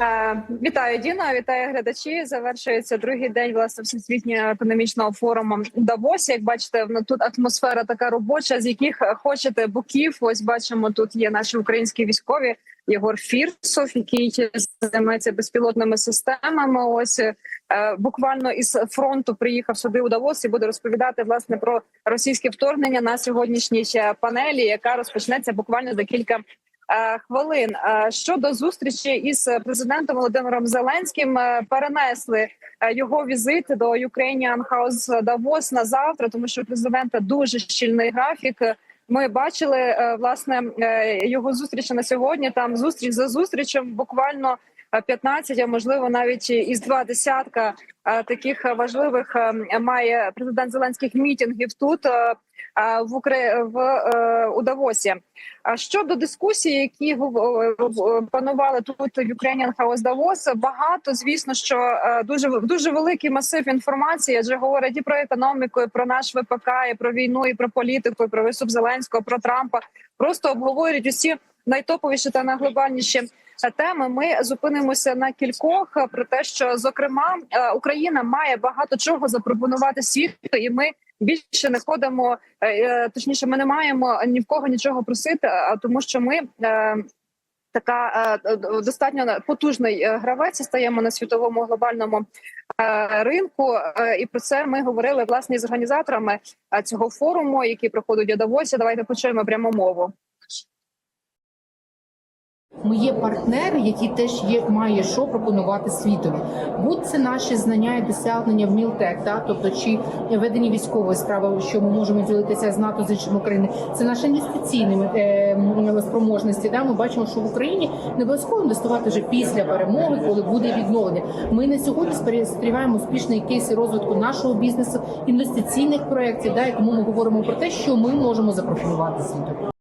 Е, Вітаю, Діна. Вітаю глядачі. Завершується другий день власне всесвітнього економічного форуму Давосі. Як бачите, тут атмосфера така робоча, з яких хочете боків. Ось бачимо, тут є наші українські військові. Єгор Фірсов, який займається безпілотними системами. Ось е, буквально із фронту приїхав сюди у Давос і буде розповідати власне про російське вторгнення на сьогоднішній панелі, яка розпочнеться буквально за кілька. Е, Хвилин Е, щодо зустрічі із президентом Володимиром Зеленським е, перенесли його візит до Ukrainian House Davos на завтра, тому що президента дуже щільний графік. Ми бачили власне його зустріч на сьогодні. Там зустріч за зустрічем, буквально 15, а можливо навіть із два десятка е, таких важливих е, має президент Зеленських мітингів тут е, е, в Украї... в е, у Давосі. А щодо дискусії, які е, панували тут в Ukrainian House Davos, багато звісно, що е, дуже дуже великий масив інформації, адже говорять і про економіку, і про наш ВПК, і про війну, і про політику, і про виступ Зеленського, про Трампа. Просто обговорюють усі найтоповіші та найглобальніші е, теми. Ми зупинимося на кількох е, про те, що зокрема е, Україна має багато чого запропонувати світу, і ми більше не ходимо. е, е, Точніше, ми не маємо ні в кого нічого просити, а тому, що ми. е, Така е, достатньо потужний е, гравець стаємо на світовому глобальному е, ринку, Е, і про це ми говорили власне з організаторами е, цього форуму, який проходить у Давосі. Давайте почуємо пряму мову. Ми є партнери, які теж є має що пропонувати світові. Будь це наші знання і досягнення в Мілтек, та тобто чи ведення військової справи, що ми можемо ділитися з НАТО з іншими країнами. Це наші інвестиційні е, спроможності. Да, ми бачимо, що в Україні не обов'язково інвестувати вже після перемоги, коли буде відновлення. Ми на сьогодні спостерігаємо успішний кейси розвитку нашого бізнесу, інвестиційних проєктів. Да, і ми говоримо про те, що ми можемо запропонувати світу.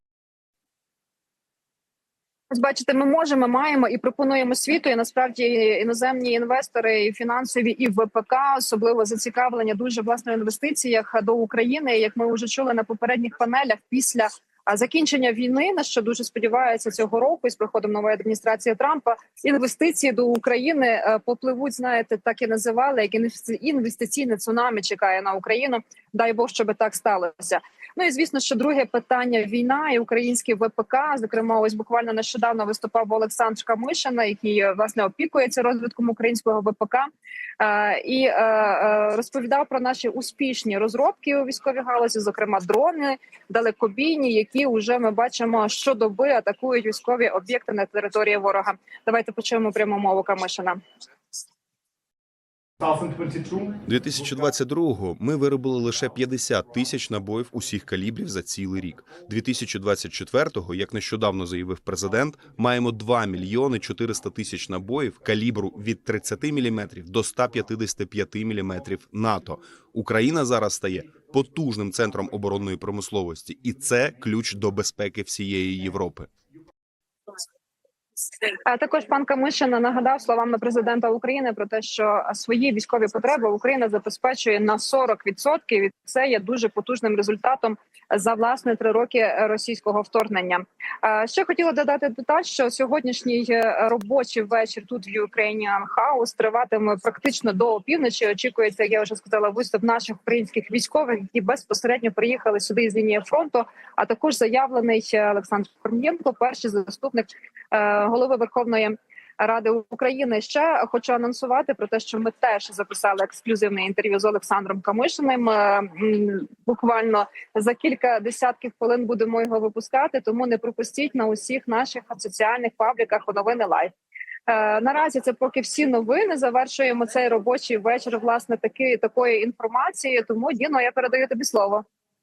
Ось бачите, ми можемо, маємо і пропонуємо світу. І насправді іноземні інвестори, і фінансові, і ВПК особливо зацікавлення дуже власне в інвестиціях до України. Як ми вже чули на попередніх панелях, після закінчення війни, на що дуже сподіваються цього року, із приходом нової адміністрації Трампа, інвестиції до України е, попливуть. Знаєте, так і називали як інвести- інвестиційне цунамі чекає на Україну. Дай Бог, щоб так сталося. Ну і звісно, що друге питання війна і український ВПК. Зокрема, ось буквально нещодавно виступав Олександр Камишина, який е, власне опікується розвитком українського ВПК. е, І е, розповідав про наші успішні розробки у військовій галузі, зокрема дрони далекобійні, які вже ми бачимо щодоби атакують військові об'єкти на території ворога. Давайте почуємо пряму мову Камишина. 2022 2022-го ми виробили лише 50 тисяч набоїв усіх калібрів за цілий рік. 2024-го, як нещодавно заявив президент, маємо 2 мільйони 400 тисяч набоїв калібру від 30 мм до 155 мм НАТО. Україна зараз стає потужним центром оборонної промисловості, і це ключ до безпеки всієї Європи. А також пан Камишин нагадав словами президента України про те, що свої військові потреби Україна забезпечує на 40%. І це є дуже потужним результатом за власне три роки російського вторгнення. Ще хотіла додати деталь, що сьогоднішній е, робочий вечір тут в Ukrainian House триватиме практично до опівночі. Очікується, я вже сказала, виступ наших українських військових, які безпосередньо приїхали сюди з лінії фронту. А також заявлений е, Олександр Корнієнко, перший заступник е, голови Верховної Ради України. Ще хочу анонсувати про те, що ми теж записали ексклюзивне інтерв'ю з Олександром Камишиним. Е, Буквально за кілька десятків хвилин будемо його випускати. Тому не пропустіть на усіх наших соціальних пабліках у новини лайв. Е, Наразі це поки всі новини. Завершуємо цей робочий вечір. Власне, таки такої інформації. Тому Діно, я передаю тобі слово.